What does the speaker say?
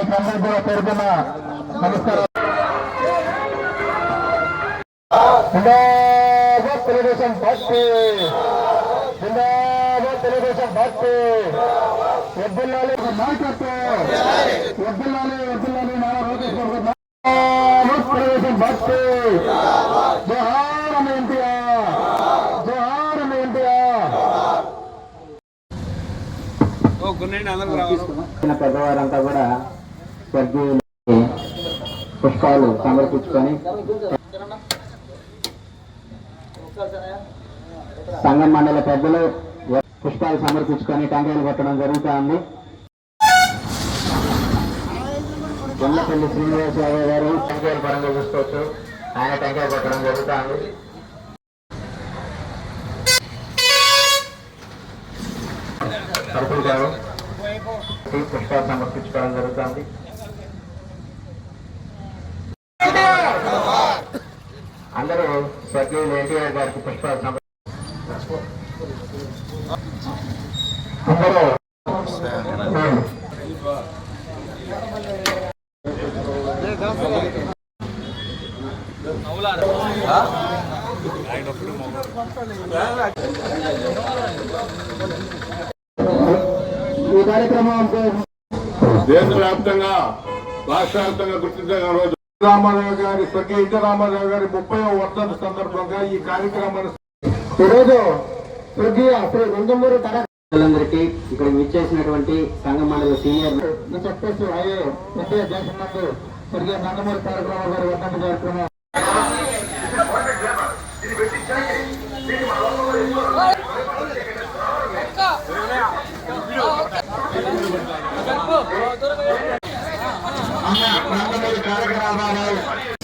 అందరూ పేర్కొన్న నమస్కారం తెలుగుదేశం పార్టీ తెలుగుదేశం పార్టీ వద్దుల్లాలి నాయకత్వం వద్దుల్లాలి వద్దుల్లాలి నారా లోకేష్ బాబు గారు జిందాబాద్ తెలుగుదేశం పార్టీ ఎన్టీఆర్ పెద్దవారంతా కూడా స్వర్గీయులకి పుష్పాలు సమర్పించుకొని సంఘం మండల పెద్దలు పుష్పాలు సమర్పించుకొని టెంకాయలు కొట్టడం జరుగుతుంది. గొల్లపల్లి శ్రీనివాసరావు గారు టెంకాయల పరంగా చూసుకోవచ్చు. ఆయన టెంకాయ కొట్టడం జరుగుతుంది. సరుకులు గారు పుష్పాలు సమర్పించుకోవడం జరుగుతుంది. అందరూ స్వర్గీయులు ఎన్టీఆర్ గారికి పుష్పాలు అందరూ ఈ కార్యక్రమం దేశవ్యాప్తంగా రాష్ట్ర వ్యాప్తంగా గుర్తించిన రోజు రామారావు గారి స్వర్గీయ ఎన్టీ రామారావు గారి ముప్పై వర్ధంతి సందర్భంగా ఈ కార్యక్రమాన్ని ఈరోజు స్వర్గీయ శ్రీ నందమూరి తరందరికీ ఇక్కడ విచ్చేసినటువంటి సంఘ సీనియర్ చెప్పేసి అయ్యే ఎన్టీఆర్ చేసినట్టు స్వర్గీయ నందమూరి తారకరావు గారి వర్ధంతి కార్యక్రమం. కార్యక్రమాలు